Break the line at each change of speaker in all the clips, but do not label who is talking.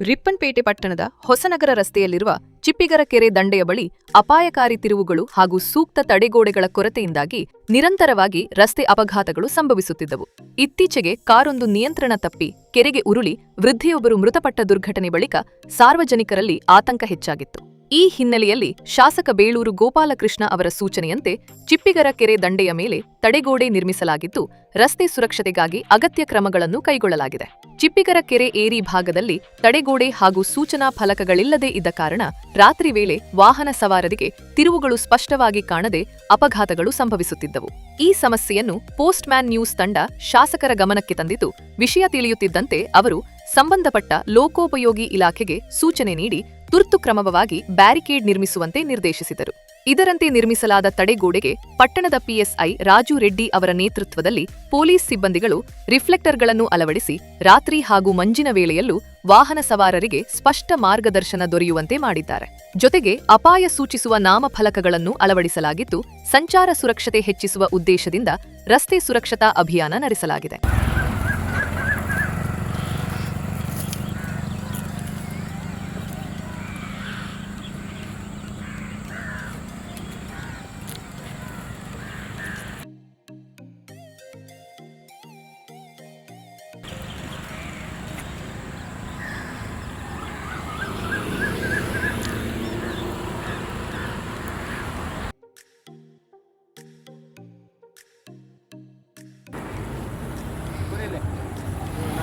ರಿಪ್ಪನ್ಪೇಟೆ ಪಟ್ಟಣದ ಹೊಸನಗರ ರಸ್ತೆಯಲ್ಲಿರುವ ಚಿಪ್ಪಿಗರ ಕೆರೆ ದಂಡೆಯ ಬಳಿ ಅಪಾಯಕಾರಿ ತಿರುವುಗಳು ಹಾಗೂ ಸೂಕ್ತ ತಡೆಗೋಡೆಗಳ ಕೊರತೆಯಿಂದಾಗಿ ನಿರಂತರವಾಗಿ ರಸ್ತೆ ಅಪಘಾತಗಳು ಸಂಭವಿಸುತ್ತಿದ್ದವು. ಇತ್ತೀಚೆಗೆ ಕಾರೊಂದು ನಿಯಂತ್ರಣ ತಪ್ಪಿ ಕೆರೆಗೆ ಉರುಳಿ ವೃದ್ಧೆಯೊಬ್ಬರು ಮೃತಪಟ್ಟ ದುರ್ಘಟನೆ ಬಳಿಕ ಸಾರ್ವಜನಿಕರಲ್ಲಿ ಆತಂಕ ಹೆಚ್ಚಾಗಿತ್ತು. ಈ ಹಿನ್ನೆಲೆಯಲ್ಲಿ ಶಾಸಕ ಬೇಳೂರು ಗೋಪಾಲಕೃಷ್ಣ ಅವರ ಸೂಚನೆಯಂತೆ ಚಿಪ್ಪಿಗರ ಕೆರೆ ದಂಡೆಯ ಮೇಲೆ ತಡೆಗೋಡೆ ನಿರ್ಮಿಸಲಾಗಿದ್ದು, ರಸ್ತೆ ಸುರಕ್ಷತೆಗಾಗಿ ಅಗತ್ಯ ಕ್ರಮಗಳನ್ನು ಕೈಗೊಳ್ಳಲಾಗಿದೆ. ಚಿಪ್ಪಿಗರ ಕೆರೆ ಏರಿ ಭಾಗದಲ್ಲಿ ತಡೆಗೋಡೆ ಹಾಗೂ ಸೂಚನಾ ಫಲಕಗಳಿಲ್ಲದೆ ಇದ್ದ ಕಾರಣ ರಾತ್ರಿ ವೇಳೆ ವಾಹನ ಸವಾರರಿಗೆ ತಿರುವುಗಳು ಸ್ಪಷ್ಟವಾಗಿ ಕಾಣದೆ ಅಪಘಾತಗಳು ಸಂಭವಿಸುತ್ತಿದ್ದವು. ಈ ಸಮಸ್ಯೆಯನ್ನು ಪೋಸ್ಟ್ ಮ್ಯಾನ್ ನ್ಯೂಸ್ ತಂಡ ಶಾಸಕರ ಗಮನಕ್ಕೆ ತಂದಿದ್ದು, ವಿಷಯ ತಿಳಿಯುತ್ತಿದ್ದಂತೆ ಅವರು ಸಂಬಂಧಪಟ್ಟ ಲೋಕೋಪಯೋಗಿ ಇಲಾಖೆಗೆ ಸೂಚನೆ ನೀಡಿ ತುರ್ತು ಕ್ರಮವಾಗಿ ಬ್ಯಾರಿಕೇಡ್ ನಿರ್ಮಿಸುವಂತೆ ನಿರ್ದೇಶಿಸಿದರು. ಇದರಂತೆ ನಿರ್ಮಿಸಲಾದ ತಡೆಗೋಡೆಗೆ ಪಟ್ಟಣದ ಪಿಎಸ್ಐ ರಾಜು ರೆಡ್ಡಿ ಅವರ ನೇತೃತ್ವದಲ್ಲಿ ಪೊಲೀಸ್ ಸಿಬ್ಬಂದಿಗಳು ರಿಫ್ಲೆಕ್ಟರ್ಗಳನ್ನು ಅಳವಡಿಸಿ ರಾತ್ರಿ ಹಾಗೂ ಮಂಜಿನ ವೇಳೆಯಲ್ಲೂ ವಾಹನ ಸವಾರರಿಗೆ ಸ್ಪಷ್ಟ ಮಾರ್ಗದರ್ಶನ ದೊರೆಯುವಂತೆ ಮಾಡಿದ್ದಾರೆ. ಜೊತೆಗೆ ಅಪಾಯ ಸೂಚಿಸುವ ನಾಮಫಲಕಗಳನ್ನು ಅಳವಡಿಸಲಾಗಿದ್ದು, ಸಂಚಾರ ಸುರಕ್ಷತೆ ಹೆಚ್ಚಿಸುವ ಉದ್ದೇಶದಿಂದ ರಸ್ತೆ ಸುರಕ್ಷತಾ ಅಭಿಯಾನ ನಡೆಸಲಾಗಿದೆ.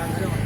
ಅಂದರೆ ಒಂದು